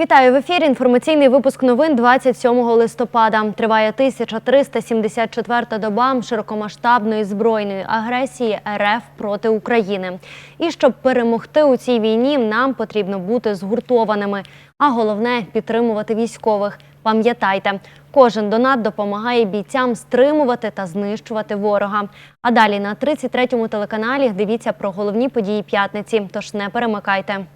Вітаю в ефірі. Інформаційний випуск новин 27 листопада. Триває 1374-та доба широкомасштабної збройної агресії РФ проти України. І щоб перемогти у цій війні, нам потрібно бути згуртованими. А головне підтримувати військових. Пам'ятайте, кожен донат допомагає бійцям стримувати та знищувати ворога. А далі на 33-му телеканалі дивіться про головні події п'ятниці. Тож не перемикайте.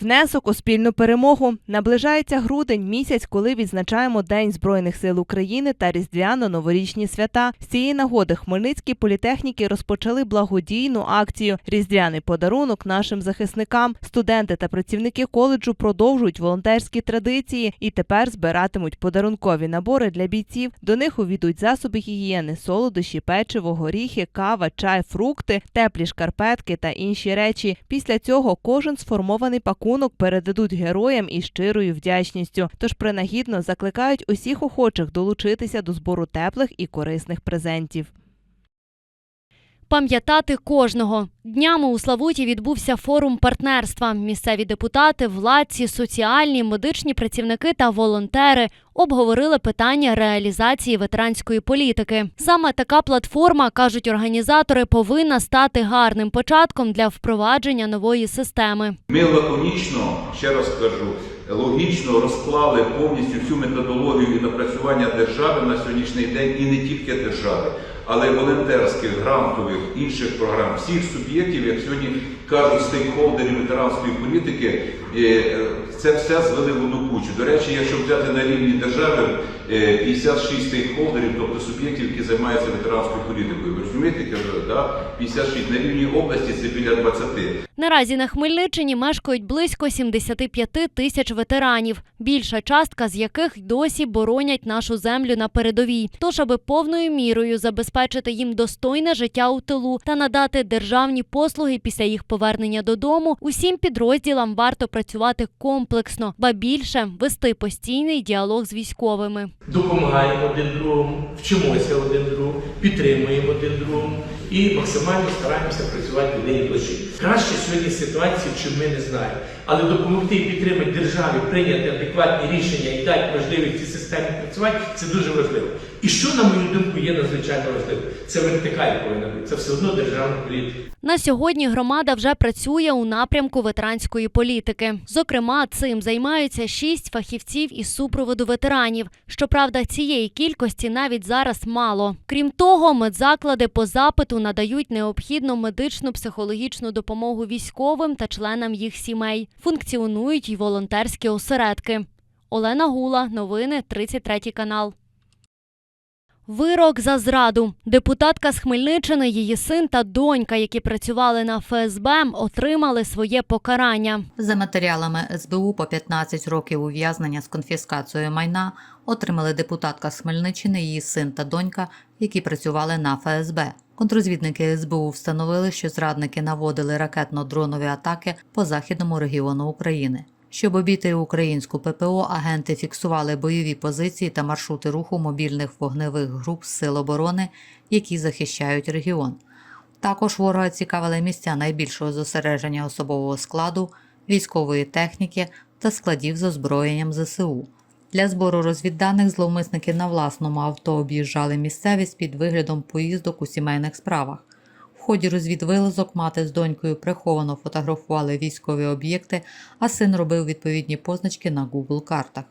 Внесок у спільну перемогу наближається грудень, місяць, коли відзначаємо День збройних сил України та різдвяно-новорічні свята. З цієї нагоди Хмельницькі політехніки розпочали благодійну акцію Різдвяний подарунок нашим захисникам. Студенти та працівники коледжу продовжують волонтерські традиції і тепер збиратимуть подарункові набори для бійців. До них увійдуть засоби гігієни, солодощі, печиво, горіхи, кава, чай, фрукти, теплі шкарпетки та інші речі. Після цього кожен сформований пакунок передадуть героям із щирою вдячністю. Тож принагідно закликають усіх охочих долучитися до збору теплих і корисних презентів. Пам'ятати кожного днями у Славуті відбувся форум партнерства. Місцеві депутати, владці, соціальні, медичні працівники та волонтери обговорили питання реалізації ветеранської політики. Саме така платформа, кажуть організатори, повинна стати гарним початком для впровадження нової системи. Ми лаконічно, ще раз кажу, логічно розклали повністю всю методологію і напрацювання держави на сьогоднішній день, і не тільки держави, але й волонтерських, грантових, інших програм, всіх суб'єктів, як сьогодні кажуть, стейкхолдерів ветеранської політики, е, е, це все звели в одну кучу. До речі, якщо взяти на рівні держави е, 56 стейкхолдерів, тобто суб'єктів, які займаються ветеранською політикою. Ви розумієте, да? 56 на рівні області це біля 20. Наразі на Хмельниччині мешкають близько 75 тисяч ветеранів, більша частка з яких досі боронять нашу землю на передовій. Тож, аби повною мірою забезпечити їм достойне життя у тилу та надати державні послуги після їх повернення додому, усім підрозділам варто працювати комплексно, ба більше вести постійний діалог з військовими. допомагаємо один другому, вчимося один другому, підтримуємо один другому і максимально стараємося працювати в неї душі. Краще сьогодні ситуації, чим ми не знаємо. Але допомогти і підтримати державі прийняти адекватні рішення і дати можливість цій системі працювати це дуже важливо. І що, на мою думку, є надзвичайно важливо? Це вертикаль повинна бути. Це все одно державна політика. На сьогодні громада вже працює у напрямку ветеранської політики. Зокрема, цим займаються шість фахівців із супроводу ветеранів. Щоправда, цієї кількості навіть зараз мало. Крім того, медзаклади по запиту надають необхідну медичну психологічну допомогу військовим та членам їх сімей. Функціонують й волонтерські осередки. Олена Гула, новини 33 канал. Вирок за зраду. Депутатка з Хмельниччини, її син та донька, які працювали на ФСБ, отримали своє покарання. За матеріалами СБУ по 15 років ув'язнення з конфіскацією майна отримали депутатка з Хмельниччини, її син та донька, які працювали на ФСБ. Контрозвідники СБУ встановили, що зрадники наводили ракетно-дронові атаки по західному регіону України. Щоб обійти українську ППО, агенти фіксували бойові позиції та маршрути руху мобільних вогневих груп Сил оборони, які захищають регіон. Також ворога цікавили місця найбільшого зосередження особового складу, військової техніки та складів з озброєнням ЗСУ. Для збору розвідданих зловмисники на власному авто об'їжджали місцевість під виглядом поїздок у сімейних справах. Ході розвідвилазок мати з донькою приховано фотографували військові об'єкти, а син робив відповідні позначки на Google картах.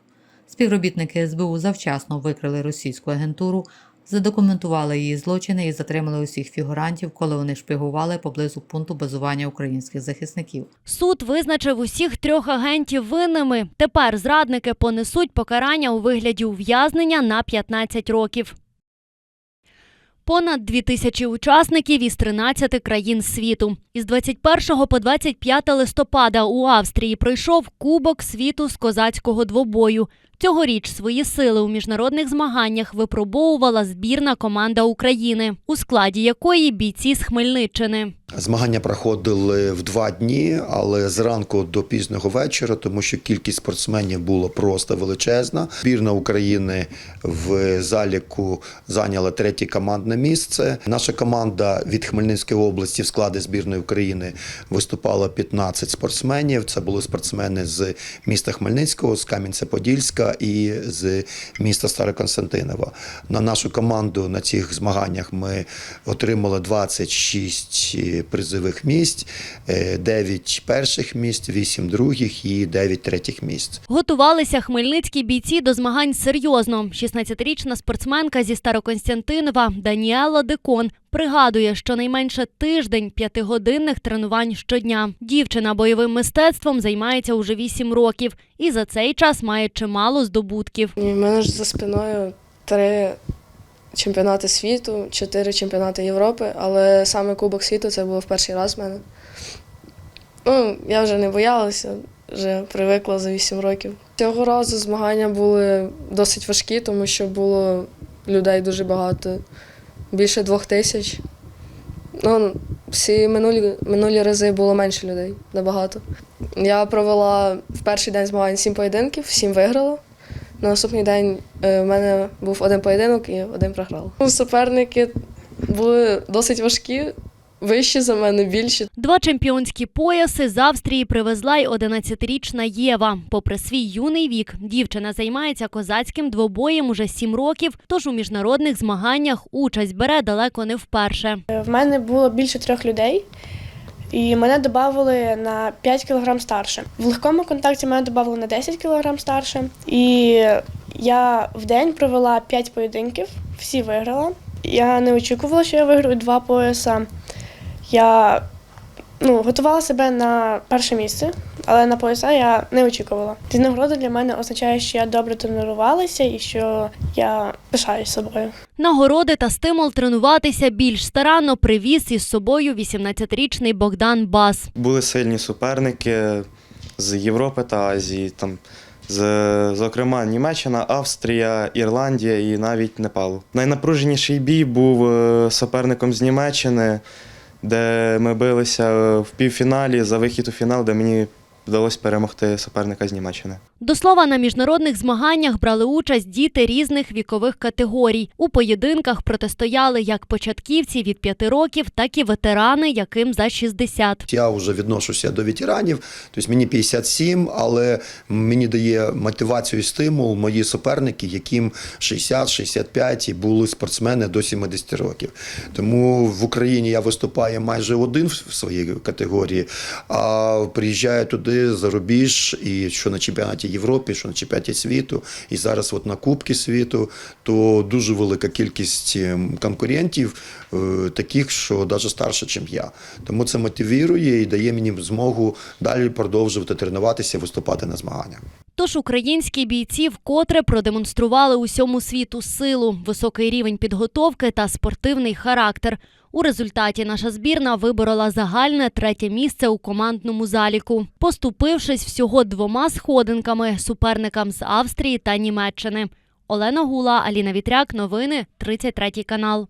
Співробітники СБУ завчасно викрили російську агентуру, задокументували її злочини і затримали усіх фігурантів, коли вони шпигували поблизу пункту базування українських захисників. Суд визначив усіх трьох агентів винними. Тепер зрадники понесуть покарання у вигляді ув'язнення на 15 років. Понад дві тисячі учасників із 13 країн світу. Із 21 по 25 листопада у Австрії пройшов Кубок світу з козацького двобою. Цьогоріч свої сили у міжнародних змаганнях випробовувала збірна команда України, у складі якої бійці з Хмельниччини. Змагання проходили в два дні, але зранку до пізнього вечора, тому що кількість спортсменів була просто величезна. Збірна України в заліку зайняла третє командне місце. Наша команда від Хмельницької області в складі збірної України виступала 15 спортсменів. Це були спортсмени з міста Хмельницького, з Кам'янця-Подільська і з міста Староконстантинова. На нашу команду на цих змаганнях ми отримали 26 призових місць, е, 9 перших місць, 8 других і 9 третіх місць. Готувалися хмельницькі бійці до змагань серйозно. 16-річна спортсменка зі Староконстянтинова Даніела Декон пригадує, що найменше тиждень п'ятигодинних тренувань щодня. Дівчина бойовим мистецтвом займається уже 8 років і за цей час має чимало здобутків. У мене ж за спиною три чемпіонати світу, чотири чемпіонати Європи, але саме Кубок світу це було в перший раз в мене. Ну, я вже не боялася, вже привикла за 8 років. Цього разу змагання були досить важкі, тому що було людей дуже багато, більше двох тисяч. Ну, всі минулі, минулі рази було менше людей, набагато. Я провела в перший день змагань сім поєдинків, сім виграла. На наступний день е, в мене був один поєдинок і один програла. Ну, Суперники були досить важкі, вищі за мене, більші. Два чемпіонські пояси з Австрії привезла й 11-річна Єва. Попри свій юний вік, дівчина займається козацьким двобоєм уже 7 років, тож у міжнародних змаганнях участь бере далеко не вперше. В мене було більше трьох людей, і мене додали на 5 кг старше. В легкому контакті мене додали на 10 кг старше. І я в день провела 5 поєдинків, всі виграла. Я не очікувала, що я виграю два пояса. Я ну, готувала себе на перше місце, але на пояса я не очікувала. Ці нагороди для мене означає, що я добре тренувалася і що я пишаюсь собою. Нагороди та стимул тренуватися більш старанно привіз із собою 18-річний Богдан Бас. Були сильні суперники з Європи та Азії, там, з, зокрема, Німеччина, Австрія, Ірландія і навіть Непал. Найнапруженіший бій був е, суперником з Німеччини, де ми билися в півфіналі за вихід у фінал, де мені вдалося перемогти суперника з Німеччини. До слова, на міжнародних змаганнях брали участь діти різних вікових категорій. У поєдинках протистояли як початківці від 5 років, так і ветерани, яким за 60. Я вже відношуся до ветеранів, тобто мені 57, але мені дає мотивацію і стимул мої суперники, яким 60-65 і були спортсмени до 70 років. Тому в Україні я виступаю майже один в своїй категорії, а приїжджаю туди за рубіж, і що на чемпіонаті Європи, що на чемпіонаті світу, і зараз от на Кубки світу, то дуже велика кількість ем, конкурентів, е, таких, що навіть старше, ніж я. Тому це мотивує і дає мені змогу далі продовжувати тренуватися, виступати на змаганнях. Тож українські бійці вкотре продемонстрували усьому світу силу, високий рівень підготовки та спортивний характер. У результаті наша збірна виборола загальне третє місце у командному заліку, поступившись всього двома сходинками суперникам з Австрії та Німеччини. Олена Гула, Аліна Вітряк. Новини 33 канал.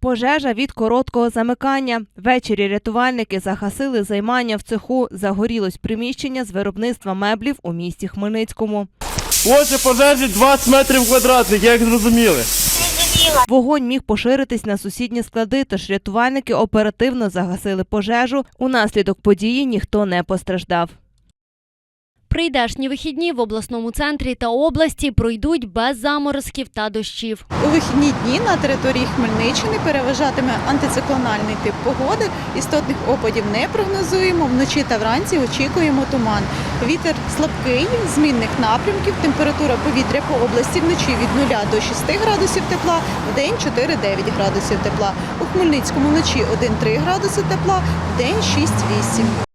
Пожежа від короткого замикання. Ввечері рятувальники загасили займання в цеху. Загорілось приміщення з виробництва меблів у місті Хмельницькому. Отже, пожежі 20 метрів квадратних, як зрозуміли. Вогонь міг поширитись на сусідні склади, тож рятувальники оперативно загасили пожежу. Унаслідок події ніхто не постраждав. Прийдешні вихідні в обласному центрі та області пройдуть без заморозків та дощів. У вихідні дні на території Хмельниччини переважатиме антициклональний тип погоди. Істотних опадів не прогнозуємо. Вночі та вранці очікуємо туман. Вітер слабкий, змінних напрямків. Температура повітря по області вночі від 0 до 6 градусів тепла, в день 4-9 градусів тепла. У Хмельницькому вночі 1-3 градуси тепла, в день 6-8.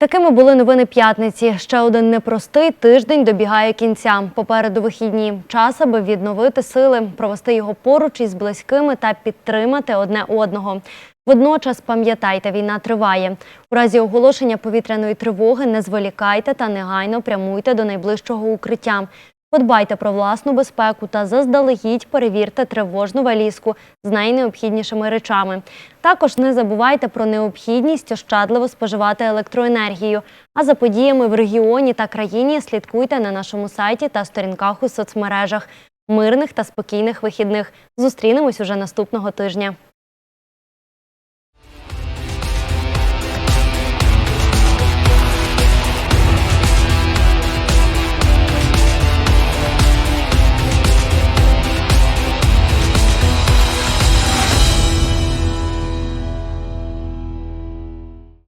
Такими були новини п'ятниці. Ще один непростий тиждень добігає кінця. Попереду вихідні. Час, аби відновити сили, провести його поруч із близькими та підтримати одне одного. Водночас пам'ятайте, війна триває. У разі оголошення повітряної тривоги не зволікайте та негайно прямуйте до найближчого укриття. Подбайте про власну безпеку та заздалегідь перевірте тривожну валізку з найнеобхіднішими речами. Також не забувайте про необхідність ощадливо споживати електроенергію. А за подіями в регіоні та країні слідкуйте на нашому сайті та сторінках у соцмережах. Мирних та спокійних вихідних. Зустрінемось уже наступного тижня.